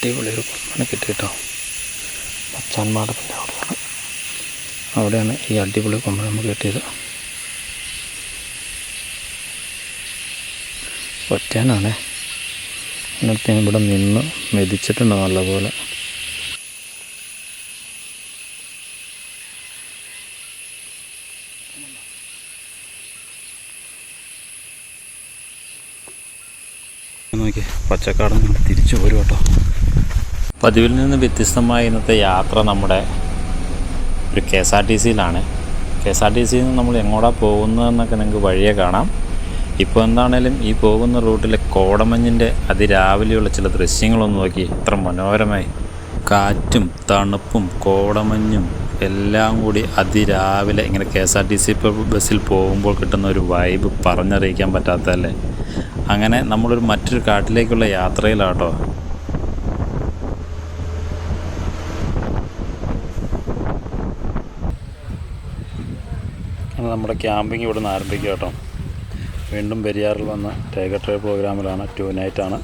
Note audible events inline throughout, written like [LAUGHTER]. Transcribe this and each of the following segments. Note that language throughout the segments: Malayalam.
അടിപൊളി ഒരു കൊമ്പനെ കിട്ടി കേട്ടോ മച്ചാൻ മാടത്തിന്റെ അവിടെയാണ്. അവിടെയാണ് ഈ അടിപൊളി കൊമ്പ് നമുക്ക് കിട്ടിയത്. ഒറ്റാനാണേ എന്നിട്ട് ഇവിടെ നിന്ന് മെതിച്ചിട്ടുണ്ട് നല്ലപോലെ. നോക്കി പച്ചക്കാട് തിരിച്ചു പോരും കേട്ടോ പതിവിൽ നിന്ന് വ്യത്യസ്തമായ ഇന്നത്തെ യാത്ര നമ്മുടെ ഒരു കെ എസ് ആർ ടി സിയിലാണ്. കെ എസ് ആർ ടി സിയിൽ നിന്ന് നമ്മൾ എങ്ങോട്ടാണ് പോകുന്നതെന്നൊക്കെ നിങ്ങൾക്ക് വഴിയെ കാണാം. ഇപ്പോൾ എന്താണേലും ഈ പോകുന്ന റൂട്ടിലെ കോടമഞ്ഞിന്റെ അതിരാവിലെയുള്ള ചില ദൃശ്യങ്ങളൊന്ന് നോക്കി. ഇത്ര മനോഹരമായി. കാറ്റും തണുപ്പും കോടമഞ്ഞും എല്ലാം കൂടി അതിരാവിലെ ഇങ്ങനെ K S R T C ബസ്സിൽ പോകുമ്പോൾ കിട്ടുന്ന ഒരു വൈബ് പറഞ്ഞറിയിക്കാൻ പറ്റാത്തതല്ലേ? അങ്ങനെ നമ്മളൊരു മറ്റൊരു കാട്ടിലേക്കുള്ള യാത്രയിലാട്ടോ. നമ്മുടെ ക്യാമ്പിംഗ് ഇവിടെ നിന്ന് ആരംഭിക്കുക കേട്ടോ. വീണ്ടും പെരിയാറിൽ വന്ന ടൈഗർ ട്രൈ പ്രോഗ്രാമിലാണ് ടു നൈറ്റാണ്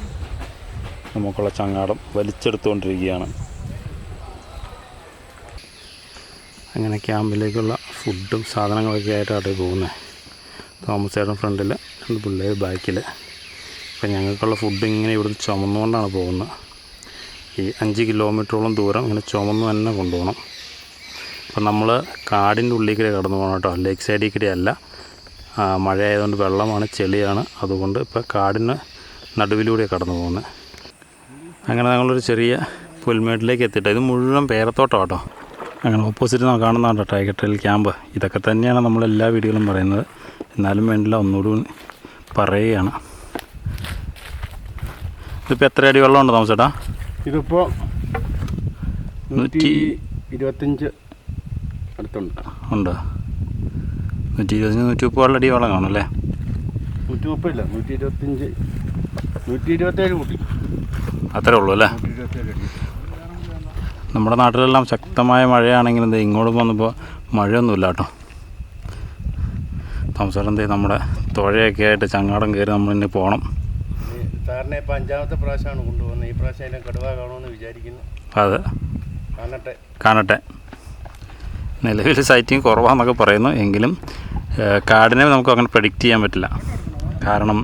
നമുക്കുള്ള ചങ്ങാടം വലിച്ചെടുത്തുകൊണ്ടിരിക്കുകയാണ്. അങ്ങനെ ക്യാമ്പിലേക്കുള്ള ഫുഡും സാധനങ്ങളൊക്കെ ആയിട്ടാണ് പോകുന്നത് തോമസ് ചേട്ടൻ ഫ്രണ്ടിൽ രണ്ട് പിള്ളേർ ബാക്കിൽ. അപ്പം ഞങ്ങൾക്കുള്ള ഫുഡ് ഇങ്ങനെ ഇവിടുന്ന് ചുമന്നുകൊണ്ടാണ് പോകുന്നത്. ഈ അഞ്ച് കിലോമീറ്ററോളം ദൂരം ഇങ്ങനെ ചുമന്ന് തന്നെ കൊണ്ടുപോകണം. അപ്പം നമ്മൾ കാടിന്റെ ഉള്ളിൽ കൂടെ കടന്നു പോകണം കേട്ടോ. ലേക്ക് സൈഡിൽ കൂടെ അല്ല. മഴയായതുകൊണ്ട് മഴ ആയതുകൊണ്ട് വെള്ളമാണ് ചെളിയാണ്. അതുകൊണ്ട് ഇപ്പോൾ കാടിന് നടുവിലൂടെ കടന്നു പോകുന്നത് അങ്ങനെ ഞങ്ങളൊരു ചെറിയ പുൽമേട്ടിലേക്ക് എത്തിയിട്ട്. ഇത് മുഴുവൻ പേരത്തോട്ടം കേട്ടോ. അങ്ങനെ ഓപ്പോസിറ്റ് നമ്മൾ കാണുന്നതാണ് ടൈഗർ ട്രെയിൽ ക്യാമ്പ് ഇതൊക്കെ തന്നെയാണ് നമ്മൾ എല്ലാ വീടുകളും പറയുന്നത്. എന്നാലും വേണ്ടില്ല ഒന്നുകൂടി പറയുകയാണ്. ഇതിപ്പോൾ എത്ര അടി വെള്ളമുണ്ട് താമസേട്ടാ ഇതിപ്പോൾ നൂറ്റി ഇരുപത്തഞ്ച് അടുത്തുണ്ട്. ഉണ്ട്. നൂറ്റി ഇരുപത്തഞ്ച് നൂറ്റി മുപ്പത് അടി വെള്ളം കാണും അല്ലേ? നൂറ്റി മുപ്പതില്ല നൂറ്റി ഇരുപത്തഞ്ച് നൂറ്റി ഇരുപത്തേഴ് കൂട്ടി. അത്രേ ഉള്ളൂ അല്ലേ? നമ്മുടെ നാട്ടിലെല്ലാം ശക്തമായ മഴയാണെങ്കിലും എന്താ ഇങ്ങോട്ട് വന്നപ്പോൾ മഴയൊന്നുമില്ല കേട്ടോ. സംസാരം ദേ നമ്മുടെ തുഴയൊക്കെ ആയിട്ട് ചങ്ങാടം കയറി നമ്മൾ ഇനി പോകണം സാറിനെ ഇപ്പം അഞ്ചാമത്തെ പ്രാവശ്യമാണ് കൊണ്ടുപോകുന്നത്. ഈ പ്രാവശ്യം അതിനെ കടുവ കാണുമെന്ന് വിചാരിക്കുന്നു. അതെ. കാണട്ടെ. കാണട്ടെ. നിലവിൽ സൈറ്റിങ് കുറവാണെന്നൊക്കെ പറയുന്നു. എങ്കിലും കാടിനെ നമുക്ക് അങ്ങനെ പ്രഡിക്റ്റ് ചെയ്യാൻ പറ്റില്ല. കാരണം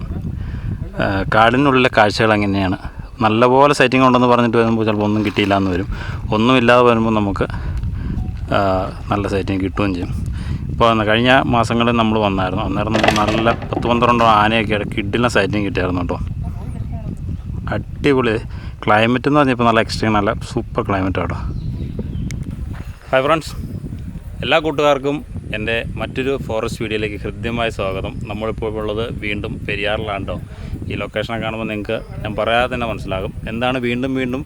കാടിനുള്ളിലെ കാഴ്ചകൾ എങ്ങനെയാണ് നല്ലപോലെ സൈറ്റിംഗ് ഉണ്ടെന്ന് പറഞ്ഞിട്ട് വരുമ്പോൾ ചിലപ്പോൾ ഒന്നും കിട്ടിയില്ല എന്ന് വരും. ഒന്നുമില്ലാതെ വരുമ്പോൾ നമുക്ക് നല്ല സൈറ്റിംഗ് കിട്ടുകയും ചെയ്യും. ഇപ്പോൾ കഴിഞ്ഞ മാസങ്ങളിൽ നമ്മൾ വന്നായിരുന്നു. അന്നേരം നമുക്ക് നല്ല പത്ത് പന്ത്രണ്ടോ ആനയൊക്കെ കിഡിലെ സൈറ്റിംഗ് കിട്ടിയായിരുന്നു കേട്ടോ. അടിപൊളി. ക്ലൈമറ്റ് എന്ന് പറഞ്ഞപ്പോൾ നല്ല എക്സ്ട്രീം നല്ല സൂപ്പർ ക്ലൈമറ്റ് കേട്ടോ. ഹൈ ഫ്രണ്ട്സ് എല്ലാ കൂട്ടുകാർക്കും എന്റെ മറ്റൊരു ഫോറസ്റ്റ് വീഡിയോയിലേക്ക് ഹൃദ്യമായ സ്വാഗതം. നമ്മളിപ്പോൾ ഉള്ളത് വീണ്ടും പെരിയാറിലാണ് കേട്ടോ ഈ ലൊക്കേഷനെ കാണുമ്പോൾ നിങ്ങൾക്ക് ഞാൻ പറയാതെ തന്നെ മനസ്സിലാകും. എന്താണ് വീണ്ടും വീണ്ടും?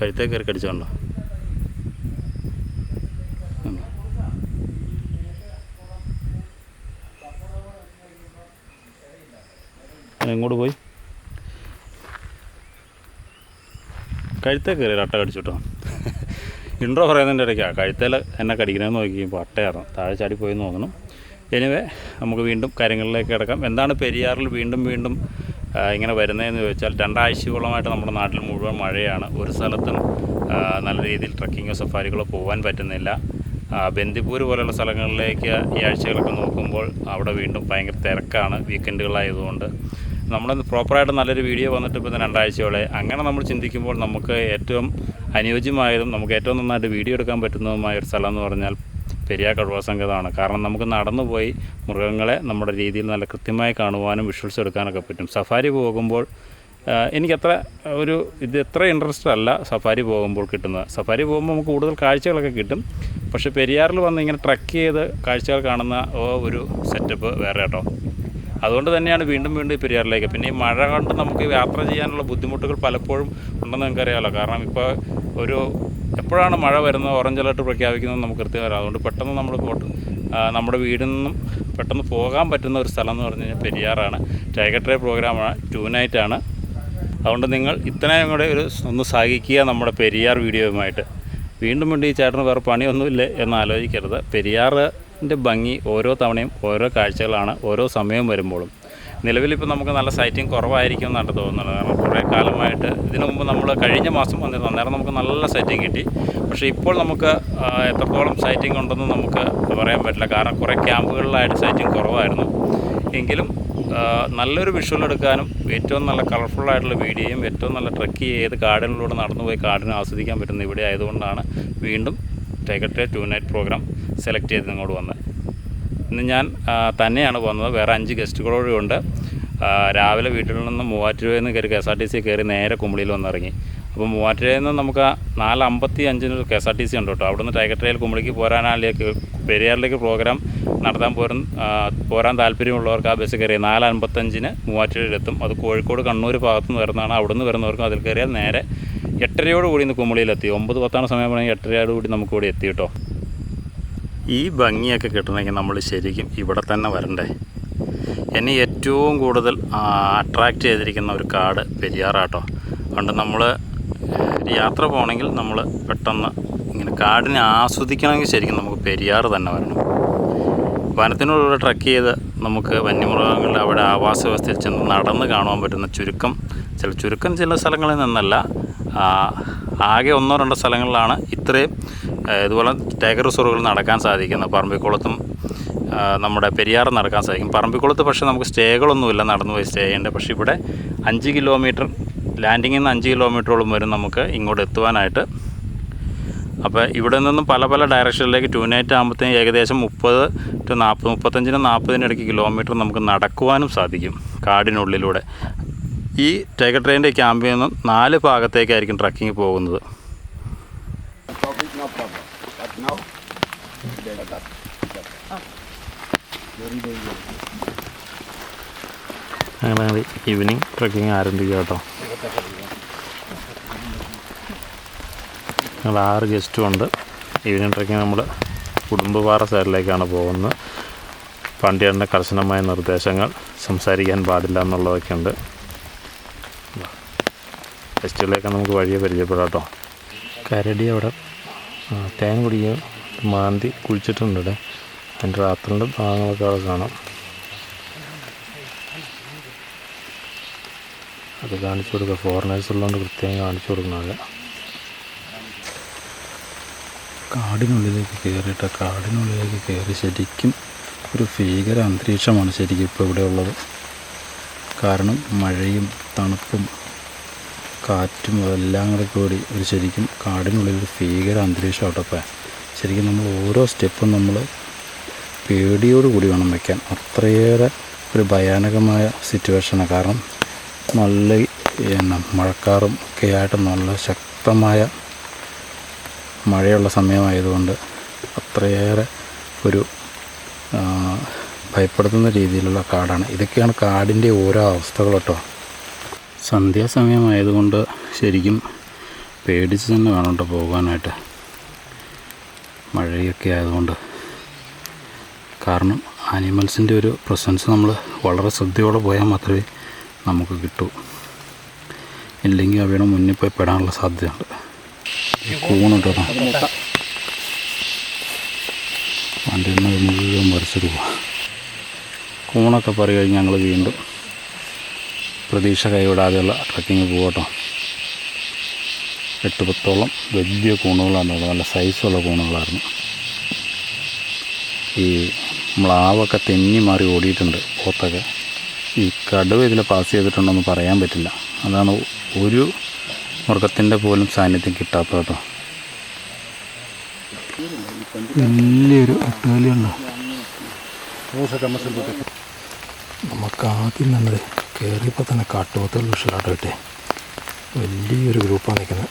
കഴുത്തേ കയറി ഇങ്ങോട്ട് എങ്ങോട്ട് പോയി. കഴുത്തേ കയറി അട്ട കടിച്ചിട്ടോ ഇൻട്രോ പറയുന്നതിന്റെ ഇടയ്ക്കാണ് കഴുത്തേൽ എന്നെ കടിക്കണമെന്ന് നോക്കിയപ്പോൾ അട്ടയായിരുന്നു. താഴെ ചാടി പോയി നോക്കണം എനിവേ നമുക്ക് വീണ്ടും കാര്യങ്ങളിലേക്ക് കിടക്കാം. എന്താണ് പെരിയാറിൽ വീണ്ടും വീണ്ടും ഇങ്ങനെ വരുന്നതെന്ന് ചോദിച്ചാൽ രണ്ടാഴ്ചയോളമായിട്ട് നമ്മുടെ നാട്ടിൽ മുഴുവൻ മഴയാണ്. ഒരു സ്ഥലത്തും നല്ല രീതിയിൽ ട്രക്കിങ്ങോ സഫാരികളോ പോകാൻ പറ്റുന്നില്ല. ബന്ദിപ്പൂർ പോലെയുള്ള സ്ഥലങ്ങളിലേക്ക് ഈ ആഴ്ചകളൊക്കെ നോക്കുമ്പോൾ അവിടെ വീണ്ടും ഭയങ്കര തിരക്കാണ്. വീക്കെൻഡുകളായതുകൊണ്ട് നമ്മൾ പ്രോപ്പറായിട്ട് നല്ലൊരു വീഡിയോ വന്നിട്ട് ഇപ്പോൾ രണ്ടാഴ്ചയോളെ. അങ്ങനെ നമ്മൾ ചിന്തിക്കുമ്പോൾ നമുക്ക് ഏറ്റവും അനുയോജ്യമായതും നമുക്ക് ഏറ്റവും നന്നായിട്ട് വീഡിയോ എടുക്കാൻ പറ്റുന്നതുമായ ഒരു സ്ഥലം എന്ന് പറഞ്ഞാൽ പെരിയാർ കടുവ സങ്കേതമാണ് കാരണം നമുക്ക് നടന്നു പോയി മൃഗങ്ങളെ നമ്മുടെ രീതിയിൽ നല്ല കൃത്യമായി കാണുവാനും വിഷ്വൽസ് എടുക്കാനൊക്കെ പറ്റും. സഫാരി പോകുമ്പോൾ എനിക്കത്ര ഒരു ഇത് എത്ര ഇൻട്രസ്റ്റ് അല്ല സഫാരി പോകുമ്പോൾ കിട്ടുന്നത്. സഫാരി പോകുമ്പോൾ നമുക്ക് കൂടുതൽ കാഴ്ചകളൊക്കെ കിട്ടും. പക്ഷേ പെരിയാറിൽ വന്ന് ഇങ്ങനെ ട്രക്ക് ചെയ്ത് കാഴ്ചകൾ കാണുന്ന ഒരു സെറ്റപ്പ് വേറെ കേട്ടോ. അതുകൊണ്ട് തന്നെയാണ് വീണ്ടും വീണ്ടും പെരിയാറിലേക്ക്. പിന്നെ ഈ മഴ കൊണ്ട് നമുക്ക് യാത്ര ചെയ്യാനുള്ള ബുദ്ധിമുട്ടുകൾ പലപ്പോഴും ഉണ്ടെന്ന് നിങ്ങൾക്കറിയാമല്ലോ കാരണം ഇപ്പോൾ ഒരു എപ്പോഴാണ് മഴ വരുന്നത് ഓറഞ്ച് അലർട്ട് പ്രഖ്യാപിക്കുന്നത് നമുക്ക് കൃത്യം വരാം അതുകൊണ്ട് പെട്ടെന്ന് നമ്മൾ പോട്ട് നമ്മുടെ വീടിൽ നിന്നും പെട്ടെന്ന് പോകാൻ പറ്റുന്ന ഒരു സ്ഥലം എന്ന് പറഞ്ഞു കഴിഞ്ഞാൽ പെരിയാറാണ്. ടൈഗർ ട്രൈ പ്രോഗ്രാമാണ് ടു നൈറ്റാണ് അതുകൊണ്ട് നിങ്ങൾ ഇത്രയും കൂടെ ഒരു ഒന്ന് സഹിക്കുക നമ്മുടെ പെരിയാർ വീഡിയോയുമായിട്ട്. വീണ്ടും വീണ്ടും ഈ ചേട്ടന് വേറെ പണിയൊന്നുമില്ല എന്ന് ആലോചിക്കരുത്. പെരിയാറിന്റെ ഭംഗി ഓരോ തവണയും ഓരോ കാഴ്ചകളാണ് ഓരോ സമയം വരുമ്പോഴും. നിലവിലിപ്പോൾ നമുക്ക് നല്ല സൈറ്റിംഗ് കുറവായിരിക്കും എന്നാണ് തോന്നുന്നത്. കാരണം കുറേ കാലമായിട്ട് ഇതിനു മുമ്പ് നമ്മൾ കഴിഞ്ഞ മാസം വന്നിരുന്നു. അന്നേരം നമുക്ക് നല്ല സൈറ്റിംഗ് കിട്ടി. പക്ഷേ ഇപ്പോൾ നമുക്ക് എത്രത്തോളം സൈറ്റിംഗ് ഉണ്ടെന്ന് നമുക്ക് പറയാൻ പറ്റില്ല. കാരണം കുറേ ക്യാമ്പുകളിലായിട്ട് സൈറ്റിംഗ് കുറവായിരുന്നു. എങ്കിലും നല്ലൊരു വിഷ്വൽ എടുക്കാനും ഏറ്റവും നല്ല കളർഫുള്ളായിട്ടുള്ള വീഡിയോയും ഏറ്റവും നല്ല ട്രക്ക് ചെയ്ത് കാടിനിലൂടെ നടന്നു പോയി കാടിനെ ആസ്വദിക്കാൻ പറ്റുന്ന ഇവിടെ ആയതുകൊണ്ടാണ് വീണ്ടും ടേക്കട്ടെ ടു നൈറ്റ് പ്രോഗ്രാം സെലക്ട് ചെയ്ത് ഇങ്ങോട്ട് വന്നത് ഇന്ന് ഞാൻ തന്നെയാണ് പോകുന്നത് വേറെ അഞ്ച് ഗസ്റ്റുകളോടും ഉണ്ട്. രാവിലെ വീട്ടിൽ നിന്ന് മൂവാറ്റുപുഴയിൽ നിന്ന് കയറി K S R T C കയറി നേരെ കുമ്പളിയിൽ വന്നിറങ്ങി അപ്പോൾ മൂവാറ്റുപുഴയിൽ നിന്ന് നമുക്ക് നാല് അമ്പത്തി അഞ്ചിന് K S R T C ഉണ്ട് കേട്ടോ. അവിടുന്ന് ടൈഗർ ട്രെയിൽ കുമ്പളിക്ക് പോരാനാലേക്ക് പെരിയാറിലേക്ക് പ്രോഗ്രാം നടത്താൻ പോരും പോരാൻ താല്പര്യമുള്ളവർക്ക് ആ ബസ് കയറി നാല് അൻപത്തഞ്ചിന് മൂവാറ്റുപുഴയിലെത്തും. അത് കോഴിക്കോട് കണ്ണൂർ ഭാഗത്തു നിന്ന് വരുന്നതാണ്. അവിടുന്ന് വരുന്നവർക്കും അതിൽ കയറിയാൽ നേരെ എട്ടരയോട് കൂടി ഇന്ന് കുമളിയിലെത്തി. ഒമ്പത് പത്താണ് സമയം പറഞ്ഞാൽ എട്ടരയോട് കൂടി നമുക്ക് ഇവിടെ എത്തി കേട്ടോ. ഈ ഭംഗിയൊക്കെ കിട്ടണമെങ്കിൽ നമ്മൾ ശരിക്കും ഇവിടെ തന്നെ വരണ്ടേ? എന്നെ ഏറ്റവും കൂടുതൽ അട്രാക്റ്റ് ചെയ്തിരിക്കുന്ന ഒരു കാട് പെരിയാറാട്ടോ. അതുകൊണ്ട് നമ്മൾ യാത്ര പോകണമെങ്കിൽ നമ്മൾ പെട്ടെന്ന് ഇങ്ങനെ കാടിനെ ആസ്വദിക്കണമെങ്കിൽ ശരിക്കും നമുക്ക് പെരിയാർ തന്നെ വരണം. വനത്തിനോടുകൂടെ ട്രക്ക് ചെയ്ത് നമുക്ക് വന്യമൃഗങ്ങളുടെ അവിടെ ആവാസ വ്യവസ്ഥയിൽ ചെന്ന് നടന്ന് കാണുവാൻ പറ്റുന്ന ചുരുക്കം ചില ചുരുക്കം ചില സ്ഥലങ്ങളിൽ നിന്നല്ല ആകെ ഒന്നോ രണ്ടോ സ്ഥലങ്ങളിലാണ് ഇത്രയും ഇതുപോലെ ടൈഗർ റിസർവുകൾ നടക്കാൻ സാധിക്കുന്നത്. പറമ്പിക്കുളത്തും നമ്മുടെ പെരിയാർ നടക്കാൻ സാധിക്കും. പറമ്പിക്കുളത്ത് പക്ഷേ നമുക്ക് സ്റ്റേകളൊന്നുമില്ല നടന്നു പോയി സ്റ്റേ ചെയ്യേണ്ടത്. പക്ഷേ ഇവിടെ അഞ്ച് കിലോമീറ്റർ ലാൻഡിങ്ങിൽ നിന്ന് അഞ്ച് കിലോമീറ്ററോളം വരും നമുക്ക് ഇങ്ങോട്ട് എത്തുവാനായിട്ട്. അപ്പോൾ ഇവിടെ നിന്നും പല പല ഡയറക്ഷനിലേക്ക് ടു നൈറ്റ് ആകുമ്പോഴത്തേക്കും ഏകദേശം മുപ്പത് ടു നാൽപ്പത് മുപ്പത്തഞ്ചിനും നാൽപ്പതിനും ഇടയ്ക്ക് കിലോമീറ്റർ നമുക്ക് നടക്കുവാനും സാധിക്കും കാടിനുള്ളിലൂടെ. ഈ ടൈഗർ ട്രെയിനിന്റെ ക്യാമ്പിൽ നിന്ന് നാല് ഭാഗത്തേക്കായിരിക്കും ട്രക്കിംഗ് പോകുന്നത്. അങ്ങനെ ഈവനിങ് ട്രക്കിംഗ് ആരംഭിക്കുക കേട്ടോ. ഞങ്ങൾ ആറ് ഗസ്റ്റും ഉണ്ട്. ഈവനിങ് ട്രക്കിംഗ് നമ്മൾ കുടുംബപാറ സൈഡിലേക്കാണ് പോകുന്നത്. പണ്ടിയറിന്റെ കർശനമായ നിർദ്ദേശങ്ങൾ സംസാരിക്കാൻ പാടില്ല എന്നുള്ളതൊക്കെ ഉണ്ട് ഗസ്റ്റുകളെയൊക്കെ നമുക്ക് വഴിയെ പരിചയപ്പെടാം കേട്ടോ കരടി അവിടെ തേൻ കുടിക്കുക മാന്തി കുഴിച്ചിട്ടുണ്ട് ഇവിടെ. അതിന്റെ റാത്തലിന്റെ ഭാഗങ്ങളൊക്കെ അവിടെ കാണാം. അത് കാണിച്ചു കൊടുക്കുക ഫോറിനേഴ്സ് ഉള്ളതുകൊണ്ട് പ്രത്യേകം കാണിച്ചു കൊടുക്കുന്നത് കാടിനുള്ളിലേക്ക് കയറിയിട്ട്. കാടിനുള്ളിലേക്ക് കയറി ശരിക്കും ഒരു ഭീകര അന്തരീക്ഷമാണ് ശരിക്കും ഇപ്പോൾ ഇവിടെ ഉള്ളത്. കാരണം മഴയും തണുപ്പും കാറ്റും അതെല്ലാം കൂടെ കൂടി ഒരു ശരിക്കും കാടിനുള്ളിൽ ഒരു ഭീകര അന്തരീക്ഷം ആട്ടപ്പോൾ ശരിക്കും നമ്മൾ ഓരോ സ്റ്റെപ്പും നമ്മൾ പേടിയോട് കൂടി വേണം വയ്ക്കാൻ അത്രയേറെ ഒരു ഭയാനകമായ സിറ്റുവേഷനാണ് കാരണം നല്ല എന്നാ മഴക്കാറും ഒക്കെ ആയിട്ട് നല്ല ശക്തമായ മഴയുള്ള സമയമായതുകൊണ്ട് അത്രയേറെ ഒരു ഭയപ്പെടുത്തുന്ന രീതിയിലുള്ള കാടാണ്. ഇതൊക്കെയാണ് കാടിന്റെ ഓരോ അവസ്ഥകൾ കേട്ടോ. സന്ധ്യാസമയമായതുകൊണ്ട് ശരിക്കും പേടിച്ച് തന്നെ വേണം കേട്ടോ പോകാനായിട്ട്. മഴയൊക്കെ ആയതുകൊണ്ട്. കാരണം ആനിമൽസിന്റെ ഒരു പ്രസൻസ് നമ്മൾ വളരെ ശ്രദ്ധയോടെ പോയാൽ മാത്രമേ നമുക്ക് കിട്ടൂ. ഇല്ലെങ്കിൽ അവയുടെ മുന്നിൽ പോയി പെടാനുള്ള സാധ്യതയുണ്ട്. കൂണുണ്ട് കേട്ടോ വണ്ടി നിന്ന് മുഴുവൻ മറിച്ചിട്ട് പോവാം കൂണൊക്കെ പറയും കഴിഞ്ഞ് ഞങ്ങൾ വീണ്ടും പ്രതീക്ഷ കൈവിടാതെയുള്ള ട്രക്കിങ് പോകട്ടോ. എട്ട് പത്തോളം വലിയ കൂണുകളാണ് നല്ല സൈസുള്ള കൂണുകളായിരുന്നു. ഈ മ്ലാവൊക്കെ തെന്നി മാറി ഓടിയിട്ടുണ്ട് പോത്തൊക്കെ. ഈ കടുവ ഇതിൽ പാസ് ചെയ്തിട്ടുണ്ടെന്ന് പറയാൻ പറ്റില്ല. അതാണ് ഒരു മൃഗത്തിന്റെ പോലും സാന്നിധ്യം കിട്ടാത്തത് കേട്ടോ വലിയൊരു ഒട്ടുകലിയുണ്ടോ നമുക്ക് ആദ്യം തന്നെ കയറിയപ്പോൾ തന്നെ കാട്ടുപോത്തുകൾ വിഷലാട്ടോ കിട്ടേ വലിയൊരു ഗ്രൂപ്പാണ് നിൽക്കുന്നത്.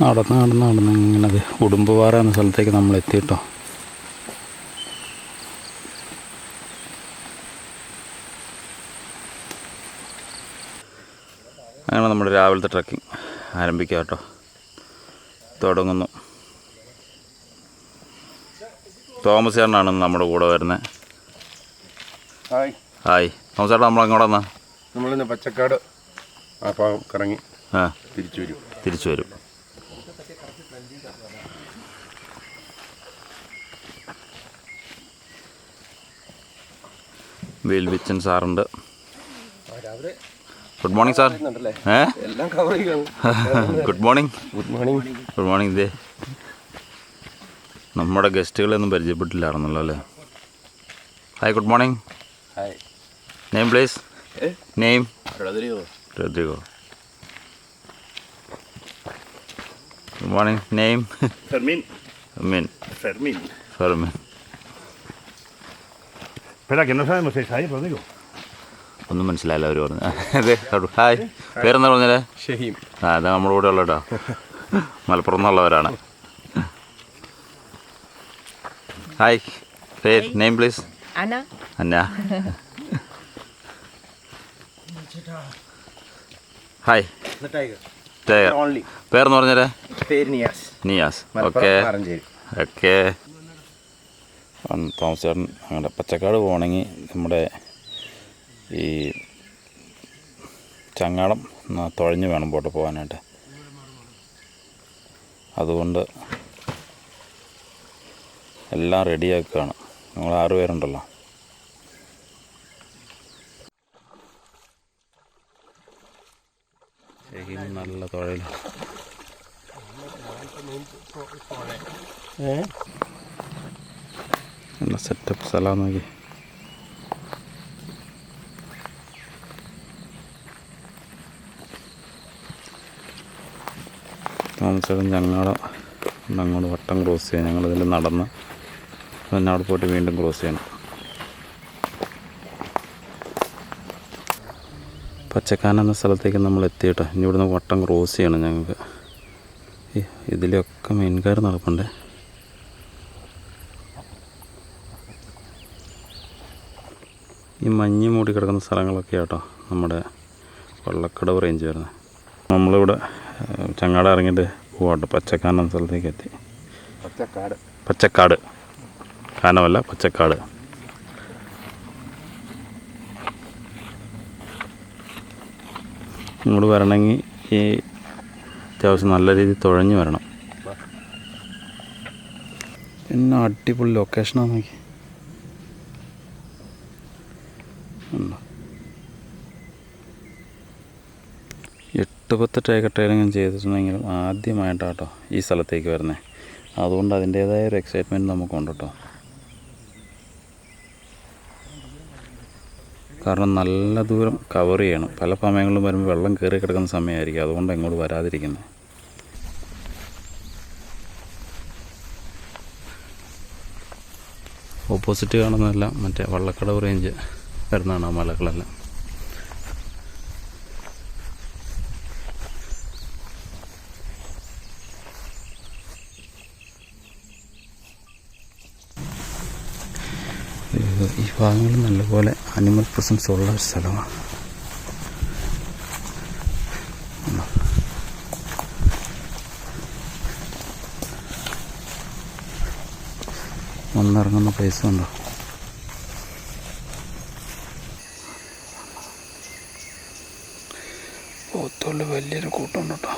നടന്ന് നടന്ന് നടന്ന് ഇങ്ങനെ അത് ഉടുമ്പുപാറ എന്ന സ്ഥലത്തേക്ക് നമ്മൾ എത്തിയിട്ടോ അങ്ങനെ നമ്മുടെ രാവിലത്തെ ട്രക്കിംഗ് ആരംഭിക്കുക കേട്ടോ തുടങ്ങുന്നു. തോമസ് ചേട്ടനാണ് നമ്മുടെ കൂടെ വരുന്നത് ഹായ്. ഹായ്. തോമസ് ചേട്ടൻ നമ്മൾ അങ്ങോട്ടെന്നാ വന്നാ? നമ്മളിന്ന് പച്ചക്കാട് ആ ഭാഗം കറങ്ങി ആ. തിരിച്ചു വരും. തിരിച്ചു വരും. വേൽവിച്ചൻ സാറുണ്ട്. ഗുഡ് മോർണിംഗ് സാർ ഏ? Good morning good morning good morning ദേ. നമ്മുടെ ഗസ്റ്റുകളെയൊന്നും പരിചയപ്പെട്ടില്ലായിരുന്നല്ലോ അല്ലേ? Hi good morning hi name please name. Rodrigo. Good morning name Fermin. Min. [LAUGHS] Fermin. Fermin. Espera, que no sabemos si es ahí, Rodrigo. ഒന്നും മനസ്സിലായില്ല അവർ പറഞ്ഞു അതെ ഹായ്. പേരെന്താ പറഞ്ഞാലേ ഷഹീം. ആ അതാ നമ്മുടെ കൂടെ ഉള്ള കേട്ടോ മലപ്പുറം നിന്നുള്ളവരാണ് ഹായ്. പേര് name please. Anna. Hi. Tiger. പേരെന്ന് പറഞ്ഞാലേ നിയാസ്. നിയാസ്. ഓക്കെ. മറഞ്ചേരി ഒക്കെ തോമസ് ചേട്ടൻ അങ്ങനെ പച്ചക്കാട് പോകണമെങ്കിൽ നമ്മുടെ ഈ ചങ്ങാടം തുഴഞ്ഞ് വേണം പോട്ട് പോകാനായിട്ട്. അതുകൊണ്ട് എല്ലാം റെഡിയാക്കുകയാണ്. ഞങ്ങൾ ആറ് പേരുണ്ടല്ലോ. ശരിക്കും നല്ല തുഴയിൽ നല്ല സെറ്റപ്പ് സ്ഥലമാണ് നോക്കി താമസിച്ചത് ഞങ്ങളുടെ അങ്ങോട്ട് വട്ടം ക്രോസ് ചെയ്യാൻ ഞങ്ങളിതിൽ നടന്ന്. പിന്നെ അവിടെ പോയിട്ട് വീണ്ടും ക്രോസ് ചെയ്യണം. പച്ചക്കാന എന്ന സ്ഥലത്തേക്ക് നമ്മൾ എത്തിയിട്ടോ ഇനി ഇവിടുന്ന് വട്ടം ക്രോസ് ചെയ്യണം ഞങ്ങൾക്ക്. ഇതിലൊക്കെ മീൻകാർ നടപ്പുണ്ടേ. ഈ മഞ്ഞ് മൂടി കിടക്കുന്ന സ്ഥലങ്ങളൊക്കെ ആട്ടോ നമ്മുടെ വള്ളക്കടവ് റേഞ്ച് വരുന്നത് നമ്മളിവിടെ ചങ്ങാട ഇറങ്ങിയിട്ട് പോവാട്ടോ. പച്ചക്കാനം സ്ഥലത്തേക്ക് എത്തി. പച്ചക്കാട്. പച്ചക്കാട്. കാനമല്ല പച്ചക്കാട്. ഇങ്ങോട്ട് വരണമെങ്കിൽ ഈ അത്യാവശ്യം നല്ല രീതിയിൽ തുഴഞ്ഞു വരണം. പിന്നെ അടിപൊളി ലൊക്കേഷനാണ് നോക്കി ഉണ്ടോ? എട്ട് പത്ത് ടൈഗർ ട്രെയിനിങ് ചെയ്തിട്ടുണ്ടെങ്കിലും ആദ്യമായിട്ടാട്ടോ ഈ സ്ഥലത്തേക്ക് വരുന്നത് അതുകൊണ്ട് അതിന്റേതായ ഒരു എക്സൈറ്റ്മെന്റ് നമുക്കുണ്ട് കേട്ടോ കാരണം നല്ല ദൂരം കവർ ചെയ്യണം. പല സമയങ്ങളിലും വരുമ്പോൾ വെള്ളം കയറി കിടക്കുന്ന സമയമായിരിക്കും. അതുകൊണ്ട് ഇങ്ങോട്ട് വരാതിരിക്കുന്നത്. ഓപ്പോസിറ്റ് കാണുന്നതെല്ലാം മറ്റേ വള്ളക്കടവ് റേഞ്ച് വരുന്നതാണ് ആ മലകളെല്ലാം. ഇത് ഈ ഭാഗങ്ങൾ നല്ലപോലെ അനിമൽ പ്രസൻസ് ഉള്ള ഒരു സ്ഥലമാണ്. ഒന്നിറങ്ങുന്ന പ്ലേസ് ഉണ്ടോ പോത്തുള്ളി വലിയൊരു കൂട്ടമുണ്ട് കേട്ടോ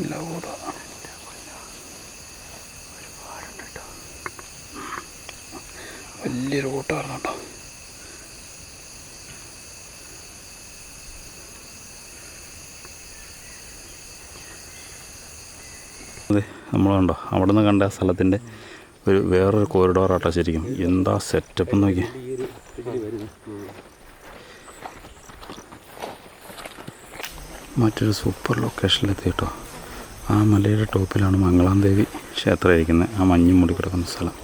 ഇല്ല കൂടാ വലിയൊരു കൂട്ടമായിരുന്നു കേട്ടോ അതെ നമ്മളുണ്ടോ അവിടെ നിന്ന് കണ്ട സ്ഥലത്തിന്റെ ഒരു വേറൊരു കോറിഡോർ ആട്ടോ ശരിക്കും. എന്താ സെറ്റപ്പ് നോക്കി മറ്റൊരു സൂപ്പർ ലൊക്കേഷനിലെത്തി കേട്ടോ ആ മലയുടെ ടോപ്പിലാണ് മംഗളാം ദേവി ക്ഷേത്രം ഇരിക്കുന്നത്. ആ മഞ്ഞും മൂടി കിടക്കുന്ന സ്ഥലം.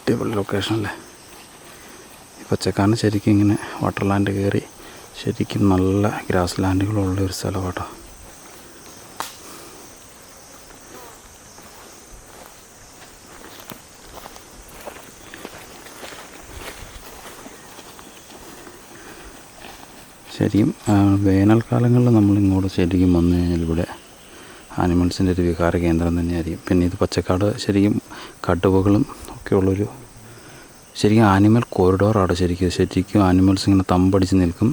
അടിപൊളി ലൊക്കേഷനല്ലേ പച്ചക്കാരന് ശരിക്കും ഇങ്ങനെ വാട്ടർ ലാൻഡ് കയറി ശരിക്കും നല്ല ഗ്രാസ് ലാൻഡുകളുള്ള ഒരു സ്ഥലം കേട്ടോ ശരിക്കും വേനൽക്കാലങ്ങളിൽ നമ്മൾ ഇങ്ങോട്ട് ശരിക്കും വന്നു കഴിഞ്ഞാൽ ഇവിടെ ആനിമൽസിന്റെ ഒരു വികാര കേന്ദ്രം തന്നെയായിരിക്കും. പിന്നെ ഇത് പച്ചക്കാട് ശരിക്കും കടുവകളും ഒക്കെ ഉള്ളൊരു ശരിക്കും ആനിമൽ കോറിഡോറാണ് ശരിക്കും. ശരിക്കും ആനിമൽസ് ഇങ്ങനെ തമ്പടിച്ച് നിൽക്കും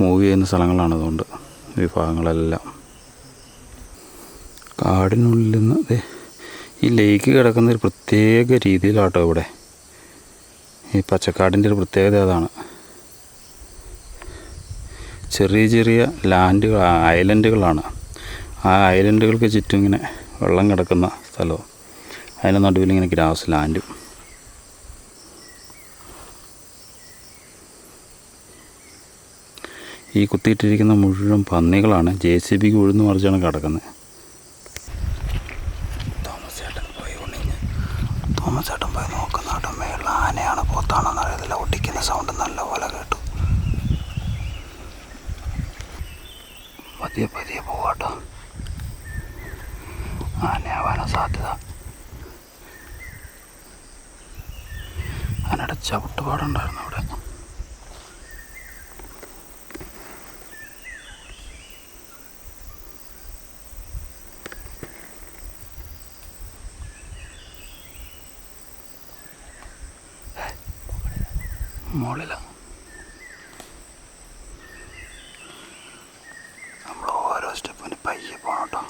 മൂവ് ചെയ്യുന്ന സ്ഥലങ്ങളാണ് അതുകൊണ്ട് വിഭാഗങ്ങളെല്ലാം. കാടിനുള്ളിൽ നിന്ന് ദേ ഈ ലേക്ക് കിടക്കുന്ന ഒരു പ്രത്യേക രീതിയിലാട്ടോ ഇവിടെ. ഈ പച്ചക്കാടിന്റെ ഒരു പ്രത്യേകത അതാണ്. ചെറിയ ചെറിയ ലാൻഡുകൾ ഐലൻഡുകളാണ്. ആ ഐലൻഡുകൾക്ക് ചുറ്റും ഇങ്ങനെ വെള്ളം കിടക്കുന്ന സ്ഥലവും അതിന്റെ നടുവിൽ ഇങ്ങനെ ഗ്രാസ് ലാൻഡും. ഈ കുത്തിയിട്ടിരിക്കുന്ന മുഴുവൻ പന്നികളാണ് ജെ സി ബിക്ക് ഉഴുന്ന് മറിച്ചാണ് കിടക്കുന്നത്. തോമസ് ചേട്ടൻ പോയി തോമസ് ചേട്ടൻ പോയി നോക്കുന്ന ആട്ടം മേളിൽ ആനയാണ് പോത്താണെന്ന് അറിയത്തില്ല. ഒട്ടിക്കുന്ന സൗണ്ട് നല്ലപോലെ കേട്ടു പതിയെ പതിയെ പോവാട്ടോ. ആനയാവാനാ സാധ്യത. ആനയുടെ ചവിട്ടുപാടുണ്ടായിരുന്നു അവിടെ. മുകളിലാണ് നമ്മൾ ഓരോ സ്റ്റെപ്പിന് പയ്യെ പോകണം കേട്ടോ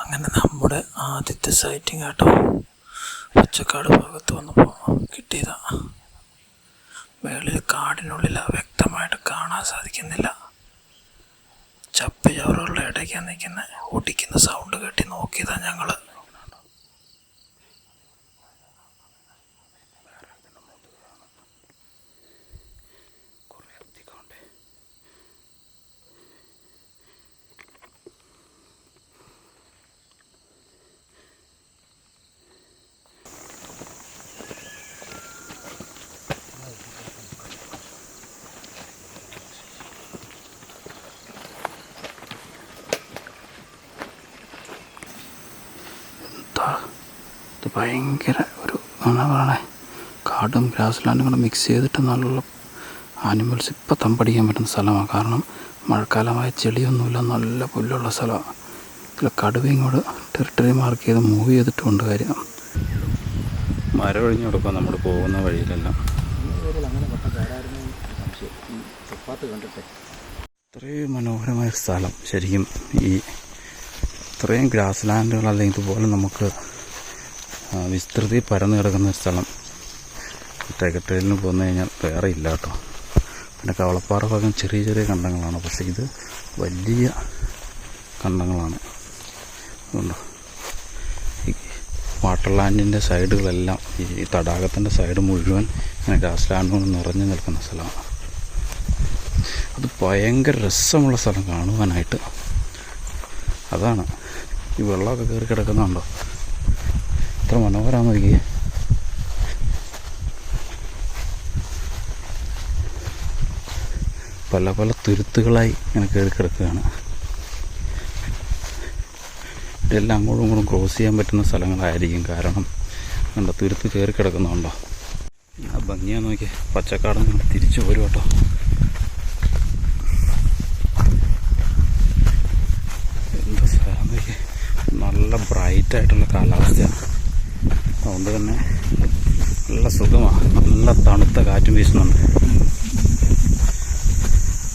അങ്ങനെ നമ്മുടെ ആദ്യത്തെ സൈറ്റിംഗ് കേട്ടോ പച്ചക്കാട് ഭാഗത്ത് വന്നപ്പോൾ കിട്ടിയതാ. മേളിൽ കാടിനുള്ളിൽ വ്യക്തമായിട്ട് കാണാൻ സാധിക്കുന്നില്ല. ചപ്പ് ചവറുകളുടെ ഇടയ്ക്കാണ് നിൽക്കുന്നത് ഒടിക്കുന്ന സൗണ്ട് കെട്ടി നോക്കിയതാണ് ഞങ്ങൾ. ഭയങ്കര ഒരു എന്നാ പറയണേ? കാടും ഗ്രാസ് ലാൻഡും കൂടെ മിക്സ് ചെയ്തിട്ട് നല്ല ആനിമൽസ് ഇപ്പം തമ്പടിക്കാൻ പറ്റുന്ന സ്ഥലമാണ്. കാരണം മഴക്കാലമായ ചെളിയൊന്നുമില്ല നല്ല പുല്ലുള്ള സ്ഥലമാണ് ഇതിൽ കടുവ ഇങ്ങോട്ട് ടെറിട്ടറി മാർക്ക് ചെയ്ത് മൂവ് ചെയ്തിട്ടുണ്ട് കാര്യം. മരം ഒഴിഞ്ഞു നമ്മൾ പോകുന്ന വഴിയിലെല്ലാം. ഇത്രയും മനോഹരമായ സ്ഥലം. ശരിക്കും ഈ ഇത്രയും ഗ്രാസ് ലാൻഡുകൾ അല്ലെങ്കിൽ ഇതുപോലെ നമുക്ക് വിസ്തൃതി പരന്നു കിടക്കുന്ന ഒരു സ്ഥലം. ടേക്കട്ടേലിന് പോന്നു കഴിഞ്ഞാൽ വേറെ ഇല്ല കേട്ടോ. പിന്നെ കവളപ്പാറ ഭാഗം ചെറിയ ചെറിയ കണ്ടങ്ങളാണ്. പക്ഷെ ഇത് വലിയ കണ്ടങ്ങളാണ്. അതുകൊണ്ടോ വാട്ടർ ലാൻഡിന്റെ സൈഡുകളെല്ലാം ഈ തടാകത്തിന്റെ സൈഡ് മുഴുവൻ ഇങ്ങനെ ഗ്രാസ് ലാൻഡ് കൊണ്ട് നിറഞ്ഞു നിൽക്കുന്ന സ്ഥലമാണ്. അത് ഭയങ്കര രസമുള്ള സ്ഥലം കാണുവാനായിട്ട്. അതാണ്. ഈ വെള്ളമൊക്കെ കയറി കിടക്കുന്നുണ്ടോ? എത്ര മനോഹരമാണ് നോക്കിയേ. പല പല തുരുത്തുകളായി ഇങ്ങനെ കയറി കിടക്കുകയാണ്. ഇതെല്ലാം അങ്ങോട്ടും ഇങ്ങോട്ടും ക്രോസ് ചെയ്യാൻ പറ്റുന്ന സ്ഥലങ്ങളായിരിക്കും കാരണം കണ്ടോ തുരുത്ത് കയറി കിടക്കുന്നുണ്ടോ ആ ഭംഗിയാ നോക്കിയേ. പച്ചക്കാട് തിരിച്ചു പോരും കേട്ടോ. എന്താ സ്ഥലം നോക്കിയേ. നല്ല ബ്രൈറ്റ് ആയിട്ടുള്ള കാലാവസ്ഥയാണ്. അതുകൊണ്ട് തന്നെ നല്ല സുഖമാണ് നല്ല തണുത്ത കാറ്റും വീശുന്നുണ്ട്.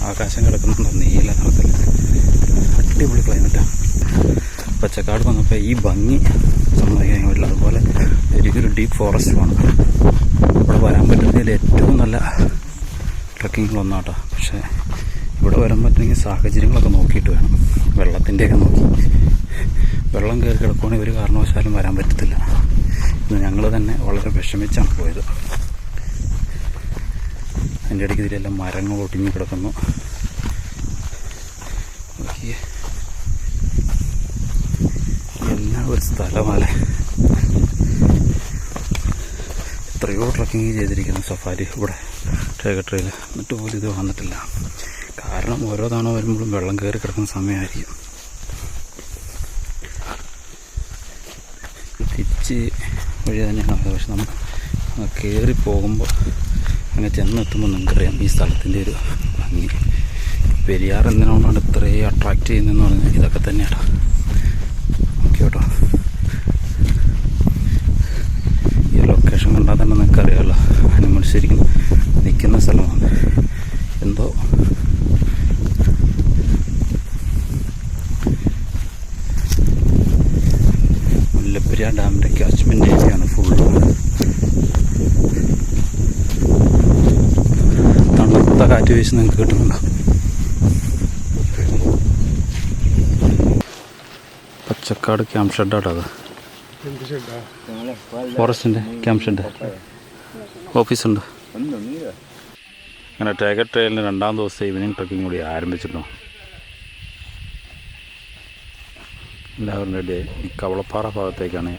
ആകാശം കിടക്കുന്നുണ്ടോ. നീല നിറത്തിൽ. അടിപൊളി ക്ലൈമറ്റാണ് പച്ചക്കാട് വന്നപ്പോൾ ഈ ഭംഗി സമ്മതിക്കാൻ പറ്റില്ല അതുപോലെ എനിക്കൊരു ഡീപ്പ് ഫോറസ്റ്റുമാണ് ഇവിടെ വരാൻ പറ്റുന്നതിൽ ഏറ്റവും നല്ല ട്രക്കിങ്ങുകളൊന്നാട്ടോ പക്ഷേ ഇവിടെ വരാൻ പറ്റുമെങ്കിൽ സാഹചര്യങ്ങളൊക്കെ നോക്കിയിട്ട് വേണം. വെള്ളത്തിന്റെയൊക്കെ നോക്കി. വെള്ളം കയറി കിടക്കുവാണെങ്കിൽ ഒരു കാരണവശാലും വരാൻ പറ്റത്തില്ല. ഞങ്ങൾ തന്നെ വളരെ വിഷമിച്ചാണ് പോയത്. അതിന്റെ ഇടയ്ക്ക് ഇതിലെല്ലാം മരങ്ങൾ ഒട്ടിഞ്ഞു കിടക്കുന്നു. എല്ലാ ഒരു സ്ഥലമാണ്. എത്രയോ ട്രക്കിങ് ചെയ്തിരിക്കുന്നു സഫാരി ഇവിടെ. ടേക്കട്രയിൽ എന്നിട്ട് പോലും ഇത് വന്നിട്ടില്ല. കാരണം ഓരോ തവണ വരുമ്പോഴും വെള്ളം കയറി കിടക്കുന്ന സമയമായിരിക്കും. തിരിച്ച് വഴി തന്നെയാണ് പക്ഷെ നമുക്ക് കയറി പോകുമ്പോൾ അങ്ങനെ ചെന്നെത്തുമ്പോൾ നിങ്ങൾക്കറിയാം ഈ സ്ഥലത്തിന്റെ ഒരു ഭംഗി. പെരിയാർ എന്തിനോടാണ് ഇത്രയും അട്രാക്റ്റ് ചെയ്യുന്നതെന്ന് പറഞ്ഞാൽ ഇതൊക്കെ തന്നെയാണ് ഓക്കെ കേട്ടോ. ഈ ലൊക്കേഷൻ കണ്ടാൽ തന്നെ നിങ്ങൾക്കറിയാമല്ലോ അനിമൽ ശരിക്കും നിൽക്കുന്ന സ്ഥലമാണ്. എന്തോ മുല്ലപ്പെരിയാർ ഡാമിന്റെ ക്യാച്ച്മെന്റ് ഏരിയയാണ് ഫുള്ള് തണുത്ത കാറ്റ് വീശ് നിങ്ങൾക്ക് കിട്ടുന്നുണ്ടോ? പച്ചക്കാട് ക്യാമ്പ് ഷെഡാട്ടോ അത്. ഫോറസ്റ്റിന്റെ ക്യാമ്പ് ഷെഡ് ഓഫീസുണ്ട് അങ്ങനെ ടൈഗർ ട്രെയിലിന് രണ്ടാം ദിവസം ഈവനിങ് ട്രക്കിംഗ് കൂടി ആരംഭിച്ചിട്ടോ എല്ലാവരും ഈ കവളപ്പാറ ഭാഗത്തേക്കാണ്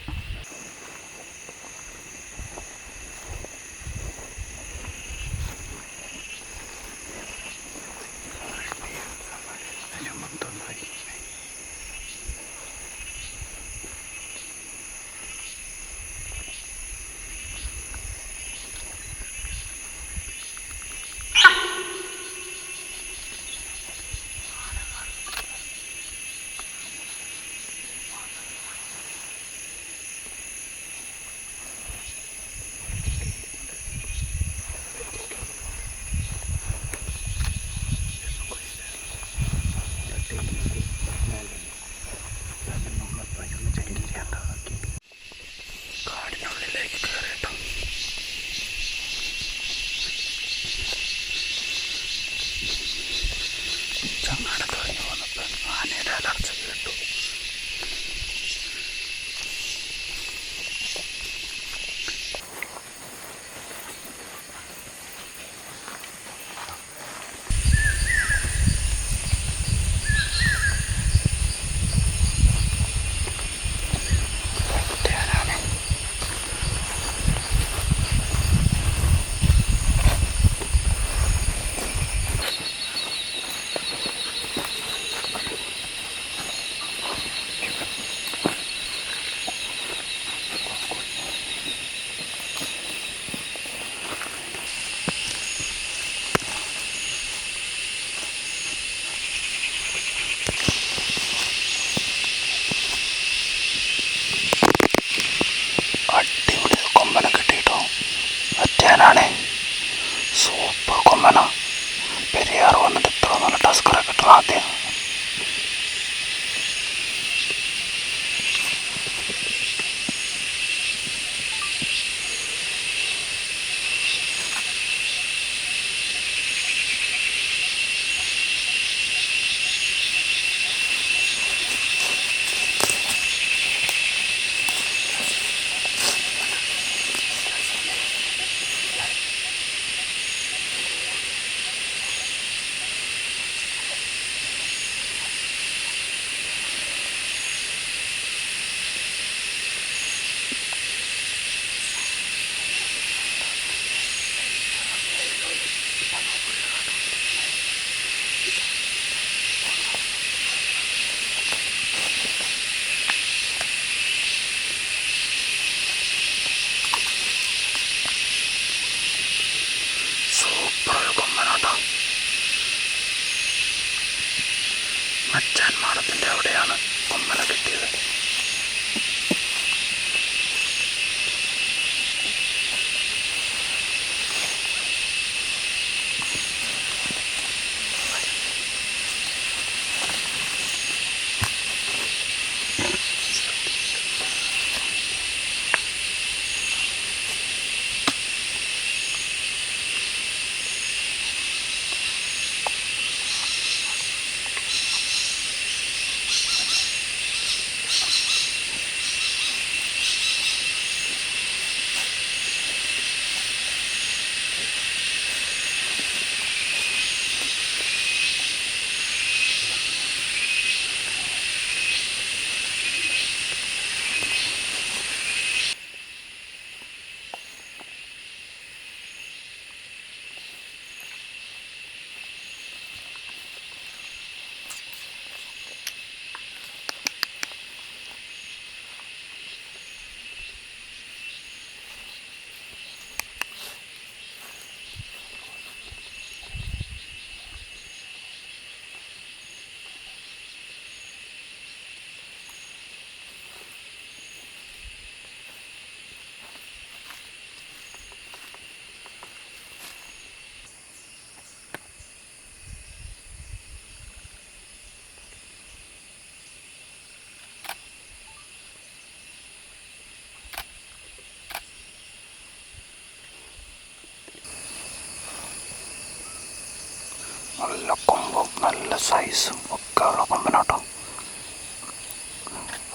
സൈസും ഒക്കെ ഉള്ള കൊമ്പനാട്ടോ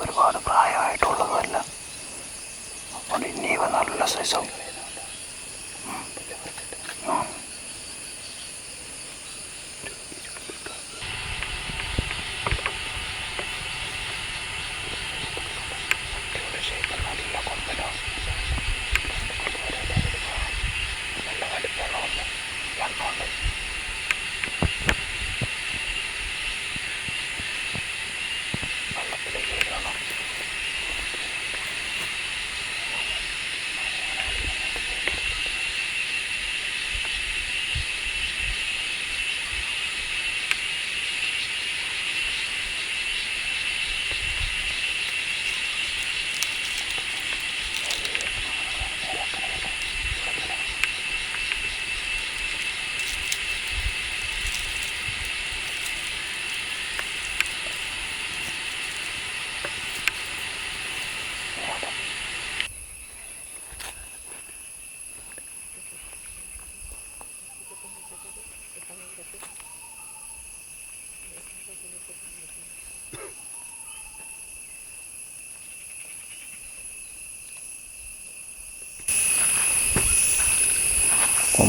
ഒരുപാട് പ്രായമായിട്ടുള്ളതുമല്ല അതുകൊണ്ട് ഇനി നല്ല സൈസാവും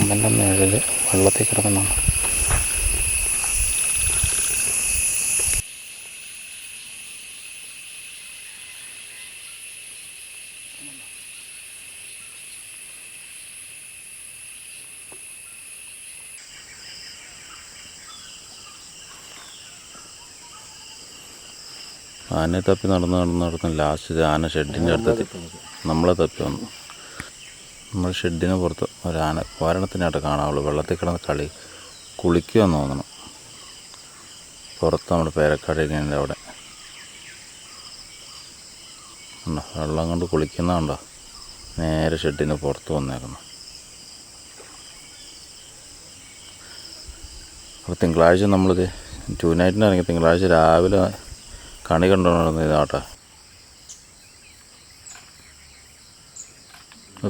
കൊമ്പന്റെ നിഴൽ വെള്ളത്തിൽ കിടക്കുന്നതാണ് ആനയെ തപ്പി നടന്ന് നടന്ന് നടന്ന് ലാസ്റ്റ് ആന ഷെഡിന്റെ അടുത്തെത്തി. നമ്മളെ തപ്പി വന്നു. നമ്മൾ ഷെഡിന് പുറത്ത് ഒരു ആന ഒരെണ്ണത്തിനായിട്ട് കാണാവുള്ളൂ വെള്ളത്തിൽ കിടന്ന് കളി കുളിക്കുമെന്ന് തോന്നണം പുറത്ത് നമ്മുടെ പേരക്കാട് ഇങ്ങനെ അവിടെ. വെള്ളം കൊണ്ട് കുളിക്കുന്നുണ്ടോ നേരെ ഷെഡിന് പുറത്ത് വന്നേക്കുന്നു. അപ്പോൾ തിങ്കളാഴ്ച നമ്മളിത് ടു നൈറ്റിന് ഇറങ്ങി തിങ്കളാഴ്ച രാവിലെ കണി കണ്ടുകൊണ്ടിരുന്ന ഇതാട്ടെ.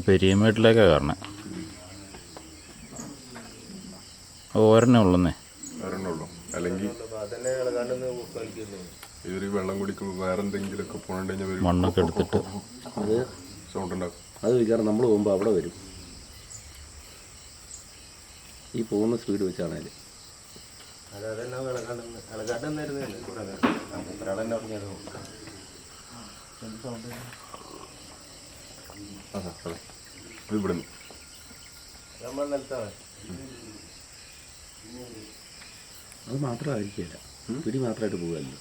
പെരിയമേട്ടിലേക്കാണ് കാരണം ഒരെണ്ണേ ഉള്ളന്നേ. അല്ലെങ്കിൽ ഇവർ വെള്ളം കുടിക്കുമ്പോൾ വേറെ എന്തെങ്കിലുമൊക്കെ പോകണ്ടെങ്കിൽ വരും മണ്ണൊക്കെ എടുത്തിട്ട്. സൗണ്ട് ഉണ്ടാക്കും. അത് വിചാരം നമ്മൾ പോകുമ്പോൾ അവിടെ വരും. ഈ പോകുന്ന സ്പീഡ് വെച്ചാണേൽ. അത് അത് മാത്രമായിരിക്കില്ല. പിടി മാത്രമായിട്ട് പോകുമല്ലോ